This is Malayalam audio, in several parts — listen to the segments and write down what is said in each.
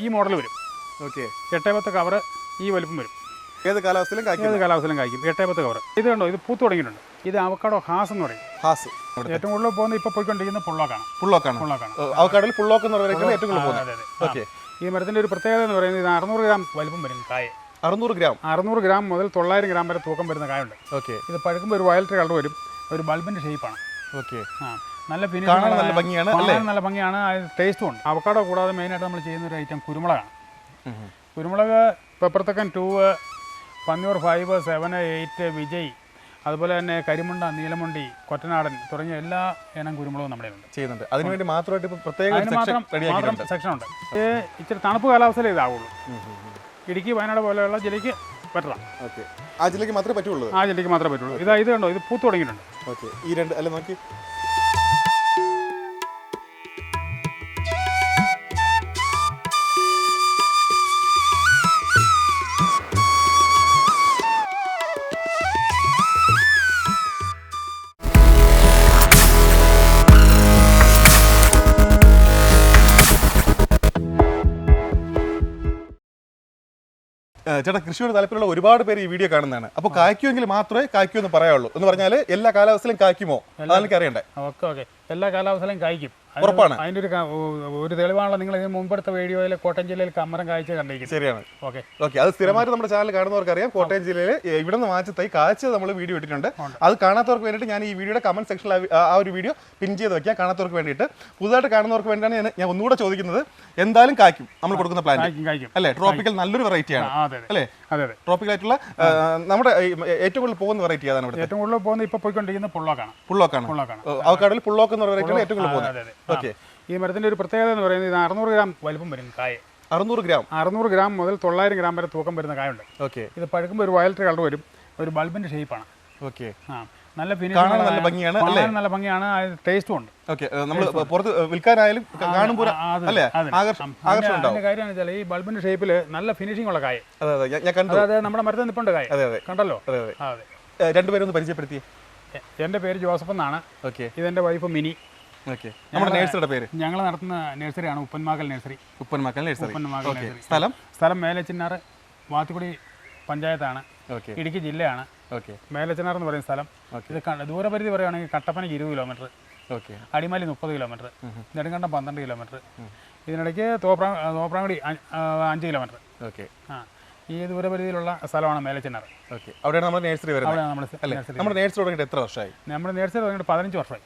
ഈ മോഡൽ വരും. ഓക്കെ എട്ടേ പത്ത് കവറ് ഈ വലുപ്പം വരും. ഏത് കാലാവസ്ഥയിലും കായ്ക്കും. ഏത് കാലാവസ്ഥയിലും കായ്ക്കും. എട്ടേ പത്ത് കവർ ഇത് കണ്ടോ? ഇത് പൂത്ത് തുടങ്ങിയിട്ടുണ്ട്. ഇത് അവക്കാടോ ഹാസ് എന്ന് പറയും. ഹാസ്. ഏറ്റവും കൂടുതൽ പോകുന്ന ഇപ്പോൾ പോയിക്കൊണ്ടിരിക്കുന്ന പുള്ളോക്കാണ്. പുള്ളോക്കാണ്. പുള്ളോക്കാണ്. അവക്കാടിൽ പുള്ളോക്ക് എന്ന് പറയുന്നത് ഏറ്റവും കൂടുതൽ പോകുന്നത്. അതെ ഓക്കെ. ഈ മരത്തിന്റെ ഒരു പ്രത്യേകത എന്ന് പറയുന്നത് ഇത് അറുന്നൂറ് ഗ്രാം വലുപ്പം വരും കായ. അറുന്നൂറ് ഗ്രാം. അറുന്നൂറ് ഗ്രാം മുതൽ തൊള്ളായിരം ഗ്രാം വരെ തൂക്കം വരുന്ന കായുണ്ട് ഓക്കെ ഇത് പഴുക്കുമ്പോൾ ഒരു വയലറ്റ് കളർ വരും. ഒരു ബൾബിന്റെ ഷേപ്പാണ് ഓക്കെ ആ. നല്ല കാണാൻ നല്ല ഭംഗിയാണ് നല്ല ഭംഗിയാണ്. ടേസ്റ്റും ഉണ്ട്. അവക്കാടോ കൂടാതെ മെയിനായിട്ട് നമ്മൾ ചെയ്യുന്ന ഒരു ഐറ്റം കുരുമുളകാണ്. കുരുമുളക് പെപ്പർത്തക്കൻ two Panniyur five seven eight Vijay അതുപോലെ തന്നെ കരിമുണ്ട നീലമുണ്ടി കൊറ്റനാടൻ തുടങ്ങിയ എല്ലാ ഇനം കുരുമുളകും നമ്മുടെ ഉണ്ട് ചെയ്യുന്നുണ്ട്. അതിനുവേണ്ടി മാത്രമായിട്ട് പ്രത്യേക മാത്രം സെക്ഷൻ ഉണ്ട്. ഇത് ഇച്ചിരി തണുപ്പ് കാലാവസ്ഥയിലേ ഇതാവുള്ളൂ. ഇടുക്കി വയനാട് പോലെയുള്ള ജില്ലയ്ക്ക് പറ്റണം ഓക്കെ. ആ ജില്ലയ്ക്ക് മാത്രമേ പറ്റുള്ളൂ? ആ ജില്ലയ്ക്ക് മാത്രമേ പറ്റുള്ളൂ. ഇതാ ഇത് കണ്ടോ? ഇത് പൂത്ത് തുടങ്ങിയിട്ടുണ്ട്. ഓക്കെ. ഈ രണ്ട് അല്ല നോക്കി. ചേട്ടാ കൃഷിയോട് താല്പര്യമുള്ള ഒരുപാട് പേര് ഈ വീഡിയോ കാണുന്നതാണ്. അപ്പോൾ കായ്ക്കുമെങ്കിൽ മാത്രമേ കായ്ക്കൂ എന്ന് പറയാവുള്ളൂ. എന്ന് പറഞ്ഞാൽ എല്ലാ കാലാവസ്ഥയിലും കായ്ക്കുമോ? അതെനിക്ക് അറിയണ്ടേ. Okay okay. എല്ലാ കാലാവസ്ഥയിലും കായ്ക്കും. ഉറപ്പാണ്. അതിന്റെ ഒരു ഒരു തെളിവാണല്ലോ നിങ്ങൾ ഇതിന് മുമ്പെടുത്ത വീഡിയോയിൽ കോട്ടയം ജില്ലയിൽ കമ്മരം കാഴ്ച കണ്ടിരിക്കുന്നത്. ശരിയാണ്. ഓക്കെ. ഓക്കെ അത് സ്ഥിരമായിട്ട് നമ്മുടെ ചാനൽ കാണുന്നവർക്ക് അറിയാം കോട്ടയം ജില്ലയിൽ ഇവിടെ നിന്ന് വാങ്ങിച്ച തൈ കാഴ്ച നമ്മൾ വീഡിയോ ഇട്ടിട്ടുണ്ട്. അത് കാണാത്തവർക്ക് വേണ്ടിയിട്ട് ഞാൻ ഈ വീഡിയോയുടെ കമന്റ് സെക്ഷനിൽ ആ ഒരു വീഡിയോ പിൻ ചെയ്ത് വെക്കാം. കാണാത്തവർക്ക് വേണ്ടിയിട്ട്. പുതുതായിട്ട് കാണുന്നവർക്ക് വേണ്ടിയാണ് ഞാൻ- ഞാൻ ഒന്നുകൂടെ ചോദിക്കുന്നത്. എന്തായാലും കായ്ക്കും. നമ്മൾ കൊടുക്കുന്ന പ്ലാൻ അല്ലേ? ട്രോപ്പിക്കൽ നല്ലൊരു വെറൈറ്റിയാണ് അല്ലേ? ട്രോപ്പിക്കൽ ആയിട്ടുള്ള നമ്മുടെ ഏറ്റവും കൂടുതൽ പോകുന്ന വെറൈറ്റി അതാണ് ഇവിടെ ഏറ്റവും കൂടുതൽ പോകുന്ന ഇപ്പോൾ പോയിക്കൊണ്ടിരിക്കുന്ന പുള്ളോക്കാണ്. പുള്ളോക്കാണ്. പുള്ളോക്കാണ്. അവക്കാടിൽ പുള്ളോക്ക് എന്ന് പറയുന്ന ഏറ്റവും കൂടുതൽ പോകുന്നത്. ഓക്കെ. ഈ മരത്തിന്റെ ഒരു പ്രത്യേകത എന്ന് പറയുന്നത് ഇത് അറുന്നൂറ് ഗ്രാം വലുപ്പം വരും കായ. അറുന്നൂറ് ഗ്രാം? അറുന്നൂറ് ഗ്രാം മുതൽ തൊള്ളായിരം ഗ്രാം വരെ തൂക്കം വരുന്ന കായുണ്ട്. ഓക്കെ. ഇത് പഴുക്കുമ്പോൾ ഒരു വയലറ്റ് കളർ വരും. ഒരു ബൾബിന്റെ ഷേപ്പാണ് ഓക്കെ. ആ നല്ല കാണാൻ നല്ല ഭംഗിയാണ്, നല്ല ഭംഗിയാണ് ടേസ്റ്റും ഉണ്ട്. ഓക്കെ നമ്മൾ പുറത്ത് വിൽക്കാനായാലും കാണുമ്പോൾ അല്ലേ? ആകർഷണം ഉണ്ടാവും. അതിന്റെ കാര്യം വെച്ചാൽ ഈ ബൾബിന്റെ ഷേപ്പിൽ നല്ല ഫിനിഷിംഗ് ഉള്ള കായ. അതെ അതെ ഞാൻ- കണ്ടു. അതെ നമ്മുടെ മരത്തിൽ നിൽപ്പുണ്ട് കായ. അതെ അതെ. കണ്ടല്ലോ? അതെ അതെ. രണ്ടുപേരും ഒന്ന് പരിചയപ്പെടുത്തി എന്റെ പേര് ജോസഫ് എന്നാണ്. ഓക്കെ. ഇതെന്റെ വൈഫ് മിനി. നമ്മുടെ നേഴ്സറിയുടെ പേര്? ഞങ്ങൾ നടത്തുന്ന നഴ്സറിയാണ് Uppanmakal nursery. Uppanmakkal nursery. Uppanmakal nursery. സ്ഥലം? സ്ഥലം മേലച്ചിന്നാറ് വാത്തുകുടി പഞ്ചായത്താണ്. ഓക്കെ ഇടുക്കി ജില്ലയാണ്. ഓക്കെ മേലച്ചിന്നാർ എന്ന് പറയുന്ന സ്ഥലം. ഓക്കെ. ഇത് ദൂരപരിധി പറയുകയാണെങ്കിൽ കട്ടപ്പനയ്ക്ക് ഇരുപത് കിലോമീറ്റർ ഓക്കെ അടിമാലി മുപ്പത് കിലോമീറ്റർ നെടുങ്കണ്ടം പന്ത്രണ്ട് കിലോമീറ്റർ ഇതിനിടയ്ക്ക് തോപ്രാ തോപ്രാങ്കുടി അഞ്ച് കിലോമീറ്റർ ഓക്കെ ആ. ഈ ദൂരപരിധിയിലുള്ള സ്ഥലമാണ് മേലച്ചിന്നാർ. ഓക്കെ അവിടെയാണ് നമ്മുടെ നേഴ്സറി വരുന്നത്. നമ്മുടെ നേഴ്സറി തുടങ്ങിയിട്ട് എത്ര വർഷമായി? നമ്മുടെ നേഴ്സറി തുടങ്ങിയിട്ട് പതിനഞ്ച് വർഷമായി.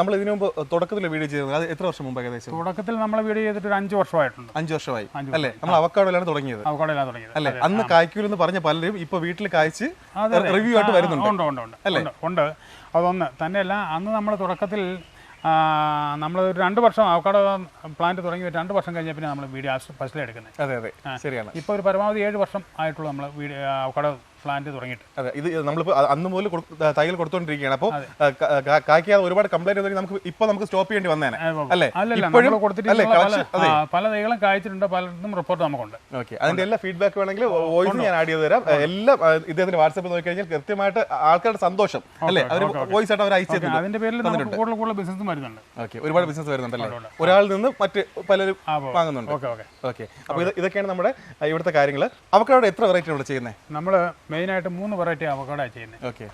നമ്മൾ ഇതിനു മുമ്പ് തുടക്കത്തിൽ വീഡിയോ ചെയ്തത് അത് എത്ര വർഷം മുമ്പ് ഏകദേശം? തുടക്കത്തിൽ നമ്മൾ വീഡിയോ ചെയ്തിട്ട് ഒരു അഞ്ച് വർഷമായിട്ടുണ്ട്. അഞ്ച് വർഷമായി. അല്ലേ? നമ്മൾ അവക്കാടിലാണ് തുടങ്ങിയത്. അവക്കോടെല്ലാം തുടങ്ങിയത്. അല്ലേ? അന്ന് കായ്ക്കൂലെന്ന് പറഞ്ഞ പലരും ഇപ്പൊ വീട്ടിൽ കായ്ച്ച്. റിവ്യൂ ആയിട്ട് വരുന്നുണ്ട്. ഉണ്ട് ഉണ്ട് ഉണ്ട്. ഉണ്ട് അതൊന്ന് തന്നെയല്ല അന്ന് നമ്മൾ തുടക്കത്തിൽ നമ്മൾ ഒരു രണ്ട് വർഷം അവക്കാടോ പ്ലാന്റ് തുടങ്ങി രണ്ട് വർഷം കഴിഞ്ഞ പിന്നെ നമ്മൾ വീഡിയോ ഫസ്റ്റിലെടുക്കുന്നത് അതെ അതെ. ശരിയാണ്. ഇപ്പോൾ ഒരു പരമാവധി ഏഴ് വർഷം ആയിട്ടുള്ള നമ്മൾ വീഡിയോ അവക്കാടോ പ്ലാന്റ് തുടങ്ങിയിട്ട്. അതെ ഇത് നമ്മളിപ്പോൾ അന്ന് മുതൽ തൈകൾ കൊടുത്തോണ്ടിരിക്കുകയാണ്. അപ്പോൾ കായ്ക്കാതെ ഒരുപാട് കംപ്ലൈന്റ് വന്നെങ്കിൽ നമുക്ക് ഇപ്പോൾ നമുക്ക് സ്റ്റോപ്പ് ചെയ്യേണ്ടി വന്നേനെ. അല്ലേ? അല്ലല്ല കൊടുത്തിട്ട് പല തൈകളും കായ്ച്ചിട്ടുണ്ട് പലർക്കും റിപ്പോർട്ട് നമുക്കുണ്ട്. ഓക്കെ അതിന്റെ എല്ലാ ഫീഡ്ബാക്ക് വേണമെങ്കിൽ വോയിസ് ഞാൻ ആഡ് ചെയ്ത് തരാം. എല്ലാം ഇദ്ദേഹത്തിന്റെ വാട്സാപ്പിൽ നോക്കി കഴിഞ്ഞാൽ കൃത്യമായിട്ട് ആൾക്കാരുടെ സന്തോഷം അല്ലേ? അവർ വോയിസ് ആയിട്ട് അവർ അയച്ചു അതിന്റെ പേരിൽ നമുക്ക് കൂടുതൽ കൂടുതൽ ബിസിനസ് വരുന്നുണ്ട്. ഓക്കെ ഒരുപാട് ബിസിനസ് വരുന്നുണ്ടല്ലേ ഒരാളിൽ നിന്ന് മറ്റ് പലരും വാങ്ങുന്നുണ്ട്. Okay okay. ഓക്കെ അപ്പോൾ ഇത് ഇതൊക്കെയാണ് നമ്മുടെ ഇവിടുത്തെ കാര്യങ്ങൾ അവക്കവിടെ എത്ര വെറൈറ്റി ഇവിടെ ചെയ്യുന്നത് നമ്മൾ മെയിനായിട്ട് മൂന്ന് വെറൈറ്റി അവക്കാടാണ് ചെയ്യുന്നത് ഓക്കെ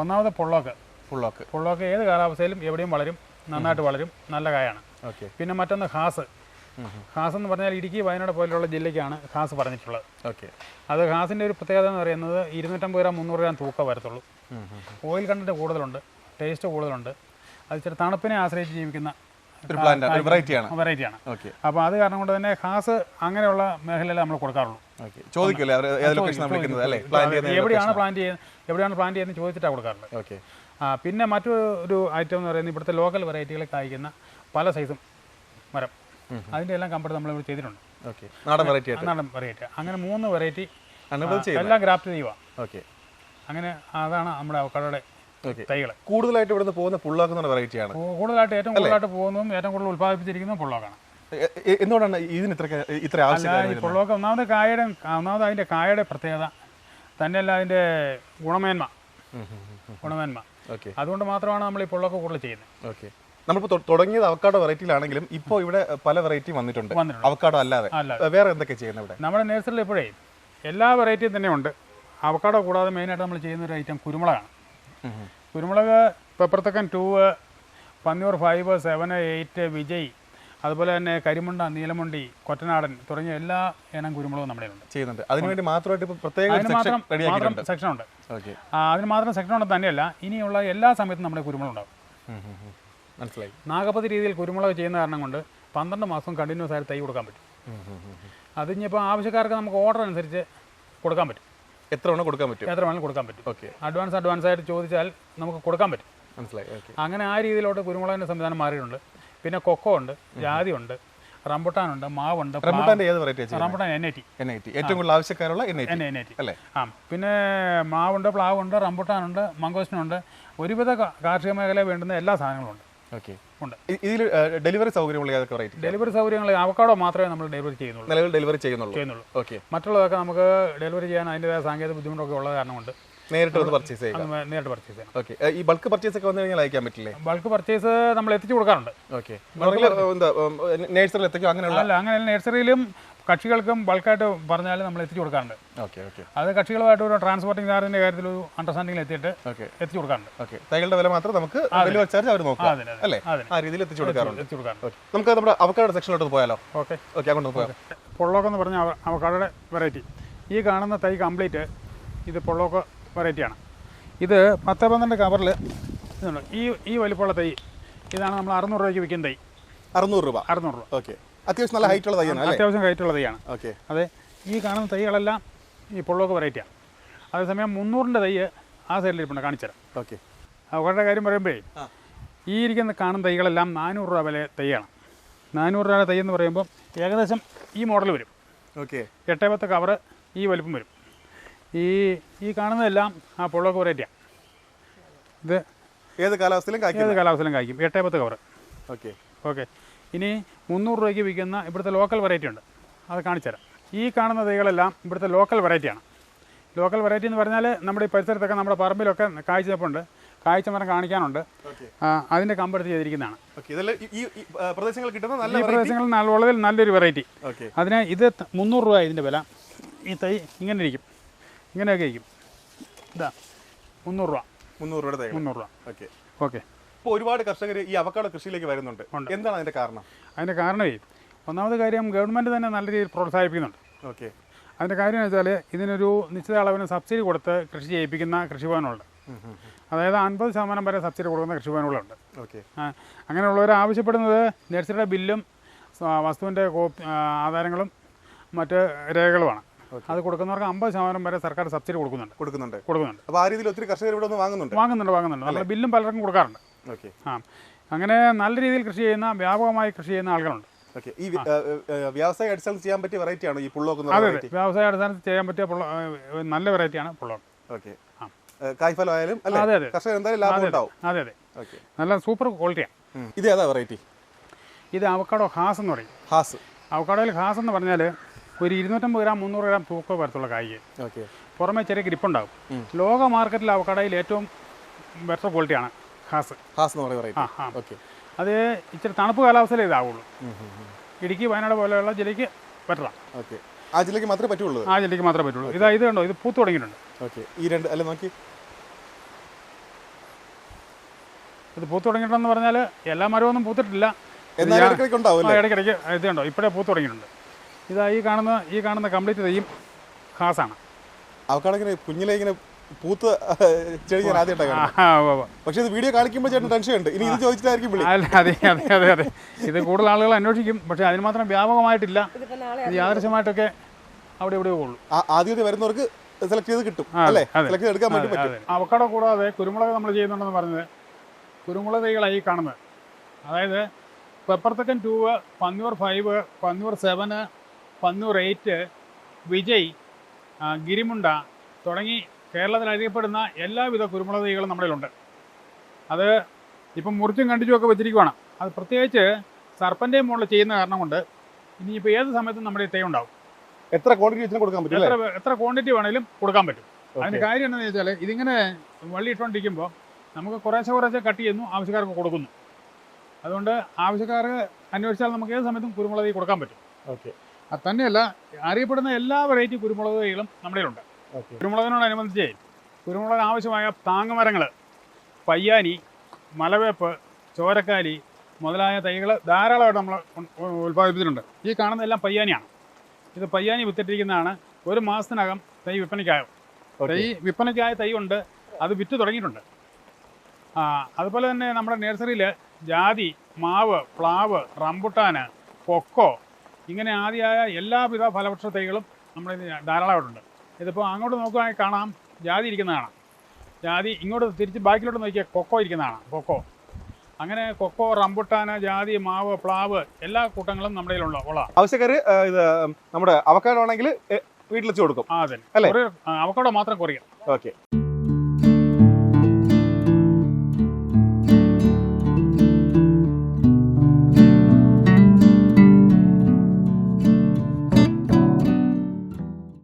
ഒന്നാമത് പൊള്ളോക്ക് പുള്ളോക്ക് പുള്ളോക്ക് ഏത് കാലാവസ്ഥയിലും എവിടെയും വളരും നന്നായിട്ട് വളരും നല്ല കായാണ്. ഓക്കെ പിന്നെ മറ്റൊന്ന് ഹാസ് ഹാസ് എന്ന് പറഞ്ഞാൽ ഇടുക്കി വയനാട് പോലെയുള്ള ജില്ലയ്ക്കാണ് ഹാസ് പറഞ്ഞിട്ടുള്ളത്. ഓക്കെ അത് ഹാസിന്റെ ഒരു പ്രത്യേകത എന്ന് പറയുന്നത് ഇരുന്നൂറ്റമ്പത് ഗ്രാം മുന്നൂറ് ഗ്രാം തൂക്കം വരത്തുള്ളൂ. ഓയിൽ കണ്ടന്റ് കൂടുതലുണ്ട് ടേസ്റ്റ് കൂടുതലുണ്ട്. അത് ഇച്ചിരി തണുപ്പിനെ ആശ്രയിച്ച് ജീവിക്കുന്ന ഒരു പ്ലാന്റ് ഒരു വെറൈറ്റിയാണ് വെറൈറ്റിയാണ് അപ്പോൾ അത് കാരണം കൊണ്ട് തന്നെ ഹാസ് അങ്ങനെയുള്ള മേഖലയിൽ നമ്മൾ കൊടുക്കാറുള്ളൂ. ഓക്കെ ചോദിക്കൂലേ ഏത് ലൊക്കേഷൻ വിളിക്കുന്നത് അല്ലേ? പ്ലാന്റ് എവിടെയാണ് പ്ലാൻ ചെയ്യുന്നത്? എവിടെയാണ് പ്ലാൻ ചെയ്യുന്നത് ചോദിച്ചിട്ടാണ് കൊടുക്കാറുള്ളത് ഓക്കെ പിന്നെ മറ്റൊരു ഐറ്റം എന്ന് പറയുന്നത് ഇവിടുത്തെ ലോക്കൽ വെറൈറ്റികളെ കായ്ക്കുന്ന പല സൈസും മരം. അതിന്റെ എല്ലാം കമ്പനി നമ്മൾ ഇവിടെ ചെയ്തിട്ടുണ്ട്. നാടൻ വെറൈറ്റി നാടൻ വെറൈറ്റി അങ്ങനെ മൂന്ന് വെറൈറ്റി എല്ലാം ഗ്രാഫ്റ്റ് ചെയ്യുക ഓക്കെ അങ്ങനെ അതാണ് നമ്മുടെ അവക്കടയുടെ ഓക്കെ തൈകൾ കൂടുതലായിട്ട് ഇവിടുന്ന് പോകുന്ന പുള്ളാക്ക് എന്ന വെറൈറ്റിയാണ് കൂടുതലായിട്ട് ഏറ്റവും കൂടുതലായിട്ട് പോകുന്നതും ഏറ്റവും കൂടുതൽ ഉത്പാദിപ്പിച്ചിരിക്കുന്നതും പുള്ളാക്കാണ്. എന്തുകൊണ്ടാണ് ഇതിന് ഇത്ര ഇത്ര ആവശ്യം പൊള്ളോക്ക് ഒന്നാമത് കായയുടെ ഒന്നാമത് അതിന്റെ കായയുടെ പ്രത്യേകത തന്നെയല്ല അതിന്റെ ഗുണമേന്മ. ഗുണമേന്മ. അതുകൊണ്ട് മാത്രമാണ് നമ്മൾ ഈ പുള്ളൊക്കെ കൂടുതൽ ചെയ്യുന്നത്. ഓക്കെ നമ്മളിപ്പോൾ തുടങ്ങിയത് അവക്കാടോ വെറൈറ്റിയിലാണെങ്കിലും ഇപ്പോൾ ഇവിടെ പല വെറൈറ്റി വന്നിട്ടുണ്ട്. വന്നിട്ടുണ്ട്. അവക്കാടോ അല്ലാതെ. വേറെ എന്തൊക്കെ ചെയ്യുന്നത് ഇവിടെ? നമ്മുടെ നേഴ്സറിൽ ഇപ്പോഴേ എല്ലാ വെറൈറ്റിയും തന്നെ ഉണ്ട്. അവക്കാടോ കൂടാതെ മെയിനായിട്ട് നമ്മൾ ചെയ്യുന്ന ഒരു ഐറ്റം കുരുമുളകാണ്. കുരുമുളക് പെപ്പർത്തക്കൻ two Panniyur five seven eight Vijay അതുപോലെ തന്നെ കരിമുണ്ട നീലമുണ്ടി കൊറ്റനാടൻ തുടങ്ങിയ എല്ലാ ഇനം കുരുമുളകും നമ്മുടെ ചെയ്യുന്നുണ്ട്. അതിനുവേണ്ടി മാത്രമായിട്ട് പ്രത്യേക സെക്ഷൻ മാത്രം മാത്രം സെക്ഷൻ ഉണ്ട്. അതിന് മാത്രം സെക്ഷൻ ഉണ്ട് തന്നെയല്ല ഇനിയുള്ള എല്ലാ സമയത്തും നമ്മുടെ കുരുമുളക് ഉണ്ടാവും. മനസ്സിലായി. നാഗപതി രീതിയിൽ കുരുമുളക് ചെയ്യുന്ന കാരണം കൊണ്ട് പന്ത്രണ്ട് മാസം കണ്ടിന്യൂസ് ആയിട്ട് തൈ കൊടുക്കാൻ പറ്റും. അത് ഇനിയിപ്പോൾ ആവശ്യക്കാർക്ക് നമുക്ക് ഓർഡർ അനുസരിച്ച് കൊടുക്കാൻ പറ്റും. എത്ര വേണം കൊടുക്കാൻ പറ്റും? എത്ര വേണം കൊടുക്കാൻ പറ്റും. ഓക്കെ. അഡ്വാൻസ് അഡ്വാൻസ് ആയിട്ട് ചോദിച്ചാൽ നമുക്ക് കൊടുക്കാൻ പറ്റും. മനസ്സിലായി. ഓക്കെ. അങ്ങനെ ആ രീതിയിലോട്ട് കുരുമുളകിന്റെ സംവിധാനം മാറിയിട്ടുണ്ട്. പിന്നെ കൊക്കോ ഉണ്ട് ജാതി ഉണ്ട് റംബുട്ടാനുണ്ട് മാവുണ്ട് പ്ലാവ്- റംബുട്ടാന്റെ ഏത് variety rambutan N I T N I T ഏറ്റവും കൂടുതൽ ആവശ്യക്കാരുള്ള N I T N I T അല്ലേ? ആ. പിന്നെ മാവുണ്ട് പ്ലാവുണ്ട് റംബുട്ടാനുണ്ട് മംഗോസ്റ്റിനുണ്ട് ഒരുവിധ കാർഷിക മേഖലയിൽ വേണ്ടുന്ന എല്ലാ സാധനങ്ങളും ഉണ്ട്. ഓക്കെ. ഉണ്ട്. ഇതിൽ ഡെലിവറി സൗകര്യമുള്ള ഏതൊക്കെ വെറൈറ്റി ഡെലിവറി സൗകര്യങ്ങൾ അവക്കാടോ മാത്രമേ നമ്മൾ ഡെലിവറി ചെയ്യുന്നുള്ളൂ. നിലവിൽ ഡെലിവറി ചെയ്യുന്നുള്ളൂ. ചെയ്യുന്നുള്ളൂ. ഓക്കെ. മറ്റുള്ളതൊക്കെ നമുക്ക് ഡെലിവറി ചെയ്യാൻ അതിന്റെതായ സാങ്കേതിക ബുദ്ധിമുട്ടൊക്കെ ഉള്ള കാരണം കൊണ്ട് നേരിട്ട് വന്ന് പർച്ചേസ് ചെയ്യാം നേരിട്ട് പർച്ചേസ് ചെയ്യാം. ഓക്കെ. ഈ ബൾക്ക് പർച്ചേസ് ഒക്കെ വന്നു കഴിഞ്ഞാൽ അയക്കാൻ പറ്റില്ലേ? ബൾക്ക് പർച്ചേസ് നമ്മൾ എത്തിച്ചു കൊടുക്കാറുണ്ട്. ഓക്കെ. എന്താ നേഴ്സറിൽ എത്തിക്കും? അങ്ങനെയുള്ള അല്ല അങ്ങനെ നഴ്സറിയിലും കക്ഷികൾക്കും ബൾക്കായിട്ട് പറഞ്ഞാൽ നമ്മൾ എത്തിച്ചു കൊടുക്കാറുണ്ട്. Okay okay. അത് കക്ഷികളുമായിട്ട് ഒരു ട്രാൻസ്പോർട്ടിംഗ് ചാർജിന്റെ കാര്യത്തിൽ ഒരു അണ്ടർസ്റ്റാൻഡിംഗിൽ എത്തിയിട്ട് എത്തിച്ചു കൊടുക്കാറുണ്ട്. ഓക്കെ. തൈകളുടെ വില മാത്രം നമുക്ക് ഡെലിവറി ചാർജ് അവർ നോക്കാം അല്ലേ? ആ രീതിയിൽ എത്തിച്ചു കൊടുക്കാറുണ്ട്. എത്തിച്ചു കൊടുക്കാറുണ്ട്. നമുക്ക് നമ്മുടെ അവക്കാട് സെക്ഷനിലോട്ട് പോയാലോ? ഓക്കെ. ഓക്കെ അങ്ങോട്ട് പോയാലോ? പൊള്ളോക്ക് എന്ന് പറഞ്ഞാൽ അവ- അവക്കാടയുടെ വെറൈറ്റി ഈ കാണുന്ന തൈ കംപ്ലീറ്റ് ഇത് പൊള്ളോക്ക് വെറൈറ്റിയാണ് ഇത് പത്ത് പന്ത്രണ്ട് കവറിൽ ഇതുണ്ട്. ഈ ഈ വലിപ്പമുള്ള തൈ ഇതാണ് നമ്മൾ അറുന്നൂറ് രൂപയ്ക്ക് വിൽക്കുന്ന തൈ. അറുന്നൂറ് രൂപ. അറുന്നൂറ് രൂപ. ഓക്കെ. അത്യാവശ്യം നല്ല ഹൈറ്റ് ഉള്ള തൈയാണ് അത്യാവശ്യം ഹൈറ്റ് ഉള്ള തൈയാണ്. ഓക്കെ. അതെ ഈ കാണുന്ന തൈകളെല്ലാം ഈ പൊള്ളോക്ക് വെറൈറ്റിയാണ് അതേസമയം മുന്നൂറിന്റെ തൈ ആ സൈഡിൽ ഇരിപ്പുണ്ട് കാണിച്ചുതരാം ഓക്കെ. അവരുടെ കാര്യം പറയുമ്പോഴേ ഈ ഇരിക്കുന്ന കാണുന്ന തൈകളെല്ലാം നാനൂറ് രൂപ വില തൈയാണ്. നാനൂറ് രൂപ തൈ എന്ന് പറയുമ്പോൾ ഏകദേശം ഈ മോഡൽ വരും. ഓക്കെ. എട്ടേ പത്ത് കവറ് ഈ വലിപ്പം വരും. ഈ ഈ കാണുന്നതെല്ലാം ആ പൊള്ളോക്ക് വെറൈറ്റിയാണ് ഇത് ഏത് കാലാവസ്ഥയിലും കാക്കും ഏത് കാലാവസ്ഥയിലും കായ്ക്കും. എട്ടേ പത്ത് കവറ് ഓക്കെ. ഓക്കെ. ഇനി മുന്നൂറ് രൂപയ്ക്ക് വിൽക്കുന്ന ഇവിടുത്തെ ലോക്കൽ വെറൈറ്റി ഉണ്ട്. അത് കാണിച്ചുതരാം ഈ കാണുന്ന തൈകളെല്ലാം ഇവിടുത്തെ ലോക്കൽ വെറൈറ്റിയാണ് ലോക്കൽ വെറൈറ്റി എന്ന് പറഞ്ഞാൽ നമ്മുടെ ഈ പരിസരത്തൊക്കെ നമ്മുടെ പറമ്പിലൊക്കെ കാഴ്ച കായ്ച്ചപ്പുണ്ട് കാഴ്ച മരം കാണിക്കാനുണ്ട് അതിന്റെ കമ്പെടുത്ത് ചെയ്തിരിക്കുന്നതാണ്. ഈ- പ്രദേശങ്ങളിൽ കിട്ടുന്ന നല്ല ഈ പ്രദേശങ്ങളിൽ നല്ല വളരെ നല്ലൊരു വെറൈറ്റി ഓക്കെ. അതിന് ഇത് മുന്നൂറ് രൂപ ഇതിന്റെ വില. ഈ തൈ ഇങ്ങനെ ഇരിക്കും. ഇങ്ങനെയൊക്കെ ഇരിക്കും. ഇതാ മുന്നൂറ് രൂപ. മുന്നൂറ് രൂപ മുന്നൂറ് രൂപ. ഓക്കെ. ഓക്കെ. ഇപ്പോൾ ഒരുപാട് കർഷകർ ഈ അവക്കാടോ കൃഷിയിലേക്ക് വരുന്നുണ്ട്. എന്താണ് അതിന്റെ കാരണം? അതിന്റെ കാരണമേ ഒന്നാമത് കാര്യം ഗവൺമെന്റ് തന്നെ നല്ല രീതിയിൽ പ്രോത്സാഹിപ്പിക്കുന്നുണ്ട്. ഓക്കെ. അതിന്റെ കാര്യം വെച്ചാൽ ഇതിനൊരു നിശ്ചിത അളവിന് സബ്സിഡി കൊടുത്ത് കൃഷി ചെയ്യിപ്പിക്കുന്ന കൃഷിഭവനുണ്ട്. അതായത് അൻപത് ശതമാനം വരെ സബ്സിഡി കൊടുക്കുന്ന കൃഷിഭവനുകളുണ്ട്. ഓക്കെ. അങ്ങനെയുള്ളവർ ആവശ്യപ്പെടുന്നത് നഴ്സറിയുടെ ബില്ലും വസ്തുവിന്റെ കോപ്പി ആധാരങ്ങളും മറ്റ് രേഖകളുമാണ്. അത് കൊടുക്കുന്നവർക്ക് അമ്പത് ശതമാനം വരെ സർക്കാർ സബ്സിഡി കൊടുക്കുന്നുണ്ട്. കൊടുക്കുന്നുണ്ട്. കൊടുക്കുന്നുണ്ട്. അപ്പോൾ ആ രീതിയിൽ ഒത്തിരി കർഷകർ ഇവിടെ വാങ്ങുന്നുണ്ട്. വാങ്ങുന്നുണ്ട് വാങ്ങുന്നുണ്ട്. നമ്മൾ ബില്ലും പലർക്കും കൊടുക്കാറുണ്ട്. ആ. അങ്ങനെ നല്ല രീതിയിൽ കൃഷി ചെയ്യുന്ന വ്യാപകമായി കൃഷി ചെയ്യുന്ന ആളുകളുണ്ട്. ഈ വ്യവസായ അടിസ്ഥാനത്തിൽ ചെയ്യാൻ പറ്റിയ വെറൈറ്റി ആണ് ഈ പുള്ളോക്കുന്ന അതെ വെറൈറ്റി അതെ വ്യവസായ അടിസ്ഥാനത്തിൽ ചെയ്യാൻ പറ്റിയ പുള്ള നല്ല വെറൈറ്റിയാണ് പുള്ളോൺ ഓക്കെ. കായ്ഫലം ആയാലും അതെ അതെ. കർഷകർ എന്തായാലും ലാഭം ഉണ്ടാവും. അതെ അതെ. നല്ല സൂപ്പർ ക്വാളിറ്റിയാണ് ഇത് ഏതാ വെറൈറ്റി ഇത് അവക്കാടോ ഹാസ് എന്ന് പറയും. ഹാസ്. അവക്കാടോയിൽ ഹാസ് എന്ന് പറഞ്ഞാൽ ഒരു ഇരുന്നൂറ്റമ്പത് ഗ്രാം മുന്നൂറ് ഗ്രാം തൂക്കം വരത്തുള്ള കായിക പുറമെ ചെറിയ ഗ്രിപ്പ് ഉണ്ടാകും ലോക മാർക്കറ്റിൽ അവക്കാടയിൽ ഏറ്റവും ബെറ്റർ ക്വാളിറ്റിയാണ് ഹാസ് ഹാസ് എന്ന് പറയുന്നത് ഓക്കെ അത് ഇച്ചിരി തണുപ്പ് കാലാവസ്ഥയിലേ ഇതാവുള്ളൂ. ഇടുക്കി വയനാട് പോലെയുള്ള ജില്ലയ്ക്ക് പറ്റണം. ഓക്കെ ആ ജില്ലയ്ക്ക് മാത്രമേ പറ്റുള്ളൂ? ആ ജില്ലയ്ക്ക് മാത്രമേ പറ്റുള്ളൂ. ഇതാ ഇത് കണ്ടോ? ഇത് പൂത്ത് തുടങ്ങിയിട്ടുണ്ട്. ഓക്കെ ഈ രണ്ട് അല്ല നോക്കി. ഇത് പൂത്ത് തുടങ്ങിയിട്ടുണ്ടെന്ന് പറഞ്ഞാൽ എല്ലാ മരമൊന്നും പൂത്തിട്ടില്ല. ഇടയ്ക്കിടയ്ക്ക് ഇത് കണ്ടോ? ഇപ്പോഴേ പൂത്ത് തുടങ്ങിയിട്ടുണ്ട്. ഇതാ ഈ കാണുന്ന ഈ കാണുന്ന കംപ്ലീറ്റ് തെയ്യും ഹാസാണ്. അവക്കാണെങ്കിൽ കുഞ്ഞിലെ ഇങ്ങനെ പൂത്ത് ചെടി ഞാൻ ആദ്യമായിട്ടാണ് പക്ഷെ ഇത് വീഡിയോ കാണിക്കുമ്പോൾ ചേട്ടൻ ടെൻഷൻ ഉണ്ട് ഇനി ഇത് ചോദിച്ചിട്ടായിരിക്കും വിളി. അല്ല അതെ അതെ അതെ അതെ. ഇത് കൂടുതൽ ആളുകൾ അന്വേഷിക്കും. പക്ഷെ അതിന് മാത്രം വ്യാപകമായിട്ടില്ല. ഇത് യാദൃശ്യമായിട്ടൊക്കെ അവിടെ ഇവിടെ ഉള്ളൂ. ആദ്യത്തെ ആദ്യമായിട്ട് വരുന്നവർക്ക് സെലക്ട് ചെയ്ത് കിട്ടും അല്ലേ. സെലക്ട് ചെയ്ത് എടുക്കാൻ വേണ്ടി പറ്റും. അവക്കട കൂടാതെ കുരുമുളക് നമ്മൾ ചെയ്യുന്നുണ്ടെന്ന് പറഞ്ഞത് കുരുമുളക് തൈകളായി കാണുന്നത്. അതായത് പെപ്പർത്തക്കൻ two Pannur five Pannur seven Pannur eight Vijay Girimunda തുടങ്ങി കേരളത്തിൽ അറിയപ്പെടുന്ന എല്ലാവിധ കുരുമുളക് തൈകളും നമ്മളിലുണ്ട് അത് ഇപ്പം മുറിച്ചും കണ്ടിച്ചും ഒക്കെ വെച്ചിരിക്കുവാണ്. അത് പ്രത്യേകിച്ച് സർപ്പന്റെയും മുകളിൽ ചെയ്യുന്ന കാരണം കൊണ്ട് ഇനിയിപ്പോൾ ഏത് സമയത്തും നമ്മുടെ തൈ ഉണ്ടാവും. എത്ര ക്വാണ്ടിറ്റി കൊടുക്കാൻ പറ്റും എത്ര എത്ര ക്വാണ്ടിറ്റി വേണേലും കൊടുക്കാൻ പറ്റും. അതിന്റെ കാര്യം എന്താണെന്ന് വെച്ചാൽ ഇതിങ്ങനെ വള്ളി ഇട്ടുകൊണ്ടിരിക്കുമ്പോൾ നമുക്ക് കുറേശ്ശെ കുറേശ്ശെ കട്ട് ചെയ്യുന്നു ആവശ്യക്കാർക്ക് കൊടുക്കുന്നു. അതുകൊണ്ട് ആവശ്യക്കാർക്ക് അന്വേഷിച്ചാൽ നമുക്ക് ഏത് സമയത്തും കുരുമുളക് കൊടുക്കാൻ പറ്റും. ഓക്കെ. അത് തന്നെയല്ല അറിയപ്പെടുന്ന എല്ലാ വെറൈറ്റി കുരുമുളക് തൈകളും നമ്മുടെ ഉണ്ട് കുരുമുളകിനോടനുബന്ധിച്ച് കുരുമുളകിന് ആവശ്യമായ താങ്ങുമരങ്ങൾ പയ്യാനി മലവേപ്പ് ചോരക്കാലി മുതലായ തൈകൾ ധാരാളമായിട്ട് നമ്മൾ ഉൽപ്പാദിപ്പിച്ചിട്ടുണ്ട്. ഈ കാണുന്നതെല്ലാം പയ്യാനിയാണ്. ഇത് പയ്യാനി വിത്തിട്ടിരിക്കുന്നതാണ്. ഒരു മാസത്തിനകം തൈ വിൽപ്പനയ്ക്കാകും തൈ വിൽപ്പനയ്ക്കായ തൈ ഉണ്ട്. അത് വിറ്റ് തുടങ്ങിയിട്ടുണ്ട്. ആ അതുപോലെ തന്നെ നമ്മുടെ നഴ്സറിയിൽ ജാതി മാവ് പ്ലാവ് റംബുട്ടാന് കൊക്കോ ഇങ്ങനെ ആദ്യമായ എല്ലാവിധ ഫലവൃക്ഷ തൈകളും നമ്മുടെ ധാരാളമായിട്ടുണ്ട്. ഇതിപ്പോൾ അങ്ങോട്ട് നോക്കുകയാണെങ്കിൽ കാണാം. ജാതി ഇരിക്കുന്ന കാണാം. ജാതി ഇങ്ങോട്ട് തിരിച്ച് ബാക്കിലോട്ട് നോക്കിയാൽ കൊക്കോ ഇരിക്കുന്ന കാണാം. കൊക്കോ. അങ്ങനെ കൊക്കോ റംബുട്ടാന് ജാതി മാവ് പ്ലാവ് എല്ലാ കൂട്ടങ്ങളും നമ്മുടെ കയ്യിലുള്ള ഉള്ളതാണ് ആവശ്യക്കാര് ഇത് നമ്മുടെ അവക്കാടാണെങ്കിൽ വീട്ടിൽ വെച്ച് കൊടുക്കും. അതെ അല്ലേ? അവക്കോടെ മാത്രം കുറയും ഓക്കെ.